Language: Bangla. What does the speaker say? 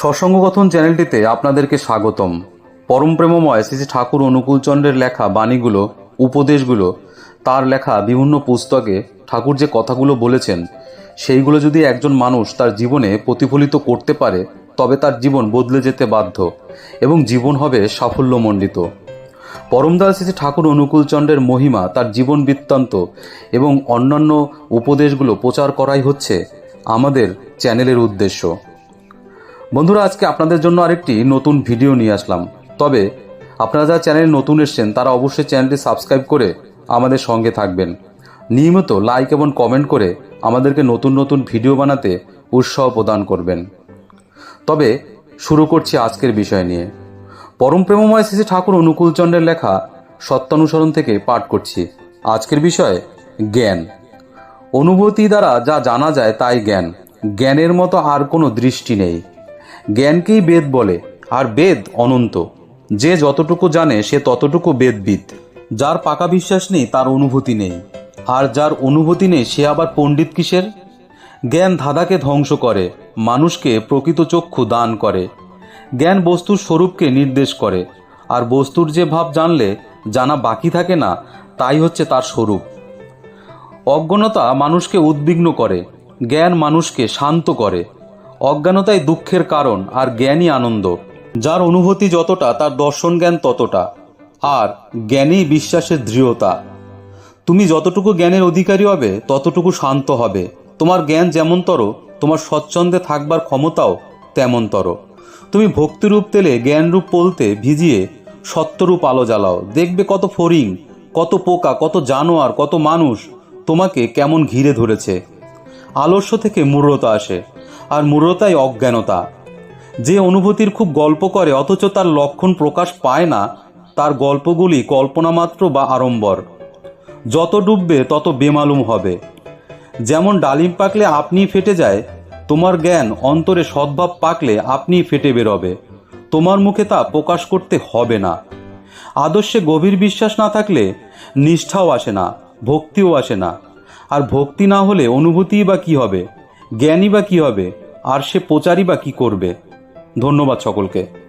সৎসঙ্গকথন চ্যানেলটিতে আপনাদেরকে স্বাগতম। পরম প্রেমময় শ্রী ঠাকুর অনুকূলচন্দ্রের লেখা বাণীগুলো, উপদেশগুলো, তার লেখা বিভিন্ন পুস্তকে ঠাকুর যে কথাগুলো বলেছেন, সেইগুলো যদি একজন মানুষ তার জীবনে প্রতিফলিত করতে পারে, তবে তার জীবন বদলে যেতে বাধ্য এবং জীবন হবে সাফল্যমণ্ডিত। পরমদাস শ্রী ঠাকুর অনুকূলচন্দ্রের মহিমা তার জীবন বৃত্তান্ত এবং অন্যান্য উপদেশগুলো প্রচার করাই হচ্ছে আমাদের চ্যানেলের উদ্দেশ্য। বন্ধুরা, আজকে আপনাদের জন্য আরেকটি নতুন ভিডিও নিয়ে আসলাম। তবে আপনারা যারা চ্যানেলে নতুন এসছেন, তারা অবশ্যই চ্যানেলটি সাবস্ক্রাইব করে আমাদের সঙ্গে থাকবেন। নিয়মিত লাইক এবং কমেন্ট করে আমাদেরকে নতুন নতুন ভিডিও বানাতে উৎসাহ প্রদান করবেন। তবে শুরু করছি আজকের বিষয় নিয়ে। পরম প্রেমময় শ্রী ঠাকুর অনুকূলচন্দ্রের লেখা সত্যানুসরণ থেকে পাঠ করছি। আজকের বিষয়, জ্ঞান। অনুভূতি দ্বারা যা জানা যায় তাই জ্ঞান। জ্ঞানের মতো আর কোনো দৃষ্টি নেই। জ্ঞানকেই বেদ বলে, আর বেদ অনন্ত। যে যতটুকু জানে, সে ততটুকু বেদবিদ। যার পাকা বিশ্বাস নেই, তার অনুভূতি নেই। আর যার অনুভূতি নেই, সে আবার পণ্ডিত কিসের? জ্ঞান ধাঁধাকে ধ্বংস করে, মানুষকে প্রকৃত চক্ষু দান করে। জ্ঞান বস্তুর স্বরূপকে নির্দেশ করে। আর বস্তুর যে ভাব জানলে, জানা বাকি থাকে না, তাই হচ্ছে তার স্বরূপ। অজ্ঞানতা মানুষকে উদ্বিগ্ন করে, জ্ঞান মানুষকে শান্ত করে। অজ্ঞানতাই দুঃখের কারণ আর জ্ঞানই আনন্দ। যার অনুভূতি যতটা, তার দর্শন জ্ঞান ততটা। আর জ্ঞানই বিশ্বাসের দৃঢ়তা। তুমি যতটুকু জ্ঞানের অধিকারী হবে, ততটুকু শান্ত হবে। তোমার জ্ঞান যেমনতর, তোমার স্বচ্ছন্দে থাকবার ক্ষমতাও তেমনতর। তুমি ভক্তিরূপ তেলে জ্ঞানরূপ পলতে ভিজিয়ে সত্যরূপ আলো জ্বালাও। দেখবে কত ফরিং কত পোকা, কত জানোয়ার, কত মানুষ তোমাকে কেমন ঘিরে ধরেছে। আলস্য থেকে মূর্রতা আসে। আর মূর্রতাই অজ্ঞানতা। যে অনুভূতির খুব গল্প করে, অথচ তার লক্ষণ প্রকাশ পায় না, তার গল্পগুলি কল্পনা মাত্র বা আড়ম্বর। যত ডুববে, তত বেমালুম হবে। যেমন ডালিম পাকলে আপনিই ফেটে যায়, তোমার জ্ঞান অন্তরে সদ্ভাব পাকলে আপনিই ফেটে বেরোবে। তোমার মুখে তা প্রকাশ করতে হবে না। আদর্শে গভীর বিশ্বাস না থাকলে নিষ্ঠাও আসে না, ভক্তিও আসে না। আর ভক্তি না হলে অনুভূতিই বা কি হবে? জ্ঞানই বা কি হবে? আর সে প্রচারই বা কী করবে? ধন্যবাদ সকলকে।